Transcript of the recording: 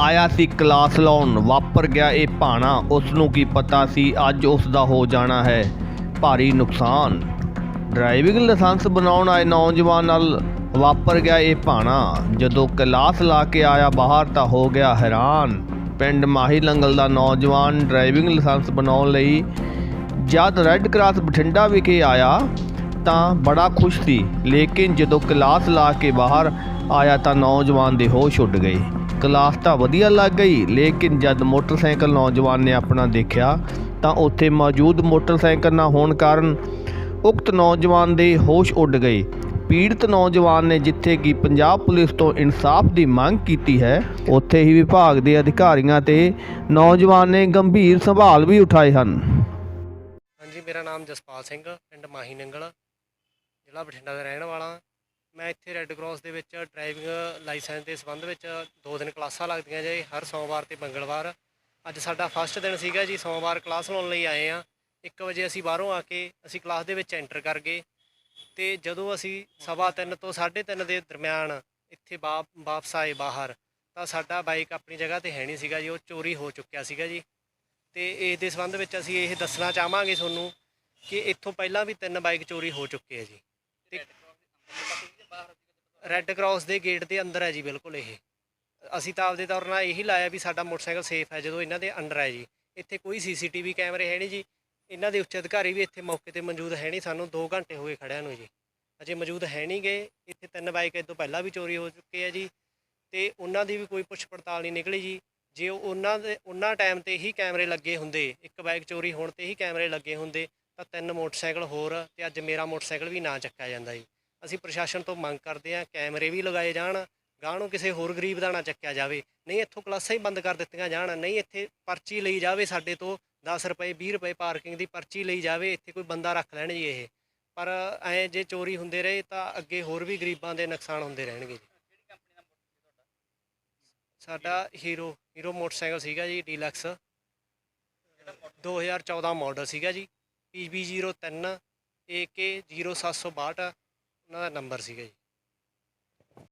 ਆਇਆ ਸੀ ਕਲਾਸ ਲਾਉਣ, ਵਾਪਰ ਗਿਆ ਇਹ ਭਾਣਾ। ਉਸ ਨੂੰ ਕੀ ਪਤਾ ਸੀ, ਅੱਜ ਉਸ ਦਾ ਹੋ ਜਾਣਾ ਹੈ। ਭਾਰੀ ਨੁਕਸਾਨ। ਡਰਾਈਵਿੰਗ ਲਾਇਸੈਂਸ ਬਣਾਉਣ ਆਏ ਨੌਜਵਾਨ ਨਾਲ ਵਾਪਰ ਗਿਆ ਇਹ ਭਾਣਾ। ਜਦੋਂ ਕਲਾਸ ਲਾ ਕੇ ਆਇਆ, ਬਾਹਰ ਤਾਂ ਹੋ ਗਿਆ ਹੈਰਾਨ। ਪਿੰਡ ਮਾਹੀ ਲੰਗਲ ਦਾ ਨੌਜਵਾਨ ਡਰਾਈਵਿੰਗ ਲਾਇਸੈਂਸ ਬਣਾਉਣ ਲਈ ਜਦ ਰੈੱਡ ਕਰਾਸ ਬਠਿੰਡਾ ਵਿਖੇ ਆਇਆ, ਤਾਂ ਬੜਾ ਖੁਸ਼ ਸੀ। ਲੇਕਿਨ ਜਦੋਂ ਕਲਾਸ ਲਾ ਕੇ ਬਾਹਰ ਆਇਆ, ਤਾਂ ਨੌਜਵਾਨ ਦੇ ਹੋਸ਼ ਉੱਡ ਗਏ। ਕਲਾਸ ਤਾਂ ਵਧੀਆ ਲੱਗ ਗਈ, ਲੇਕਿਨ ਜਦ ਮੋਟਰਸਾਈਕਲ ਨੌਜਵਾਨ ਨੇ ਆਪਣਾ ਦੇਖਿਆ, ਤਾਂ ਉੱਥੇ ਮੌਜੂਦ ਮੋਟਰਸਾਈਕਲ ਨਾ ਹੋਣ ਕਾਰਨ ਉਕਤ ਨੌਜਵਾਨ ਦੇ ਹੋਸ਼ ਉੱਡ ਗਏ। ਪੀੜਤ ਨੌਜਵਾਨ ਨੇ ਜਿੱਥੇ ਕਿ ਪੰਜਾਬ ਪੁਲਿਸ ਤੋਂ ਇਨਸਾਫ ਦੀ ਮੰਗ ਕੀਤੀ ਹੈ, ਉੱਥੇ ਹੀ ਵਿਭਾਗ ਦੇ ਅਧਿਕਾਰੀਆਂ ਤੇ ਨੌਜਵਾਨ ਨੇ ਗੰਭੀਰ ਸੰਭਾਲ ਵੀ ਉਠਾਏ ਹਨ। ਹਾਂਜੀ, ਮੇਰਾ ਨਾਮ ਜਸਪਾਲ ਸਿੰਘ, ਪਿੰਡ ਮਾਹੀ ਨੰਗਲ, ਜ਼ਿਲ੍ਹਾ ਬਠਿੰਡਾ ਦਾ ਰਹਿਣ ਵਾਲਾ। ਰੈੱਡ ਕਰਾਸ ਦੇ ਵਿੱਚ ਡਰਾਈਵਿੰਗ ਲਾਇਸੈਂਸ ਦੇ ਸੰਬੰਧ ਵਿੱਚ ਦੋ ਦਿਨ ਕਲਾਸਾਂ ਲੱਗਦੀਆਂ ਜੇ ਹਰ ਸੋਮਵਾਰ ਤੇ ਮੰਗਲਵਾਰ। ਅੱਜ ਸਾਡਾ ਫਸਟ ਦਿਨ ਸੀਗਾ ਜੀ, ਸੋਮਵਾਰ ਕਲਾਸ ਲਾਉਣ ਲਈ ਆਏ ਆ 1 ਵਜੇ ਅਸੀਂ ਬਾਹਰੋਂ ਆ ਕੇ ਅਸੀਂ ਕਲਾਸ ਦੇ ਵਿੱਚ ਐਂਟਰ ਕਰ ਗਏ ਤੇ ਜਦੋਂ ਅਸੀਂ ਸਵਾ ਤਿੰਨ ਤੋਂ 3:30 ਦੇ ਦਰਮਿਆਨ ਇੱਥੇ ਵਾਪ ਵਾਪਸ ਆਏ ਬਾਹਰ, ਤਾਂ ਸਾਡਾ ਬਾਈਕ ਆਪਣੀ ਜਗ੍ਹਾ ਤੇ ਹੈ ਨਹੀਂ ਸੀਗਾ ਜੀ, ਉਹ ਚੋਰੀ ਹੋ ਚੁੱਕਿਆ ਸੀਗਾ ਜੀ। ਤੇ ਇਸ ਦੇ ਸੰਬੰਧ ਵਿੱਚ ਅਸੀਂ ਇਹ ਦੱਸਣਾ ਚਾਹਾਂਗੇ ਤੁਹਾਨੂੰ ਕਿ ਇੱਥੋਂ ਪਹਿਲਾਂ ਵੀ ਤਿੰਨ ਬਾਈਕ ਚੋਰੀ ਹੋ ਚੁੱਕੇ ਹੈ ਜੀ। ਤੇ ਰੈੱਡ ਕਰਾਸ ਦੇ ਗੇਟ ਦੇ ਅੰਦਰ ਹੈ ਜੀ, ਬਿਲਕੁਲ ਇਹ। ਅਸੀਂ ਤਾਂ ਆਪਦੇ ਤੌਰ ਨਾਲ ਇਹੀ ਲਾਇਆ ਵੀ ਸਾਡਾ ਮੋਟਰਸਾਈਕਲ ਸੇਫ ਹੈ ਜਦੋਂ ਇਹਨਾਂ ਦੇ ਅੰਡਰ ਹੈ ਜੀ। ਇੱਥੇ ਕੋਈ ਸੀਸੀਟੀਵੀ ਕੈਮਰੇ ਹੈ ਨਹੀਂ ਜੀ। ਇਹਨਾਂ ਦੇ ਉੱਚ ਅਧਿਕਾਰੀ ਵੀ ਇੱਥੇ ਮੌਕੇ ਤੇ ਮੌਜੂਦ ਹੈ ਨਹੀਂ। ਸਾਨੂੰ 2 ਘੰਟੇ ਹੋ ਗਏ ਖੜਿਆਂ ਨੂੰ ਜੀ। ਅਜੇ ਮੌਜੂਦ ਹੈ ਨਹੀਂ ਗਏ ਇੱਥੇ ਤਿੰਨ ਬਾਈਕ ਇਹ ਤੋਂ ਪਹਿਲਾਂ ਵੀ ਚੋਰੀ ਹੋ ਚੁੱਕੇ ਹੈ ਜੀ। ਤੇ ਉਹਨਾਂ ਦੀ ਵੀ ਕੋਈ ਪੁੱਛ ਪੜਤਾਲ ਨਹੀਂ ਨਿਕਲੀ ਜੀ। ਜੇ ਉਹ ਉਹਨਾਂ ਦੇ, ਉਹਨਾਂ ਟਾਈਮ ਤੇ ਹੀ ਕੈਮਰੇ ਲੱਗੇ ਹੁੰਦੇ, ਇੱਕ ਬਾਈਕ ਚੋਰੀ ਹੋਣ ਤੇ ਹੀ ਕੈਮਰੇ ਲੱਗੇ ਹੁੰਦੇ, ਤਾਂ ਤਿੰਨ ਮੋਟਰਸਾਈਕਲ ਹੋਰ ਤੇ ਅੱਜ ਮੇਰਾ ਮੋਟਰਸਾਈਕਲ ਵੀ ਨਾ ਚੱਕਿਆ ਜਾਂਦਾ ਜੀ। ਅਸੀਂ ਪ੍ਰਸ਼ਾਸਨ ਤੋਂ ਮੰਗ ਕਰਦੇ ਹਾਂ ਕੈਮਰੇ ਵੀ ਲਗਾਏ ਜਾਣ, ਗਾਂਹ ਨੂੰ ਕਿਸੇ ਹੋਰ ਗਰੀਬ ਦਾ ਨਾ ਚੱਕਿਆ ਜਾਵੇ। ਨਹੀਂ, ਇੱਥੋਂ ਕਲਾਸਾਂ ਹੀ ਬੰਦ ਕਰ ਦਿੱਤੀਆਂ ਜਾਣ। ਨਹੀਂ, ਇੱਥੇ ਪਰਚੀ ਲਈ ਜਾਵੇ ਸਾਡੇ ਤੋਂ 10 ਰੁਪਏ 20 ਰੁਪਏ ਪਾਰਕਿੰਗ ਦੀ ਪਰਚੀ ਲਈ ਜਾਵੇ, ਇੱਥੇ ਕੋਈ ਬੰਦਾ ਰੱਖ ਲੈਣ ਜੀ ਇਹ। ਪਰ ਐ ਜੇ ਚੋਰੀ ਹੁੰਦੇ ਰਹੇ ਤਾਂ ਅੱਗੇ ਹੋਰ ਵੀ ਗਰੀਬਾਂ ਦੇ ਨੁਕਸਾਨ ਹੁੰਦੇ ਰਹਿਣਗੇ ਜੀ। ਸਾਡਾ ਹੀਰੋ ਹੀਰੋ ਮੋਟਰਸਾਈਕਲ ਸੀਗਾ ਜੀ ਡੀਲਕਸ 2014 ਮਾਡਲ ਸੀਗਾ ਜੀ PB03 AK0762 ਉਹਨਾਂ ਦਾ ਨੰਬਰ ਸੀਗਾ ਜੀ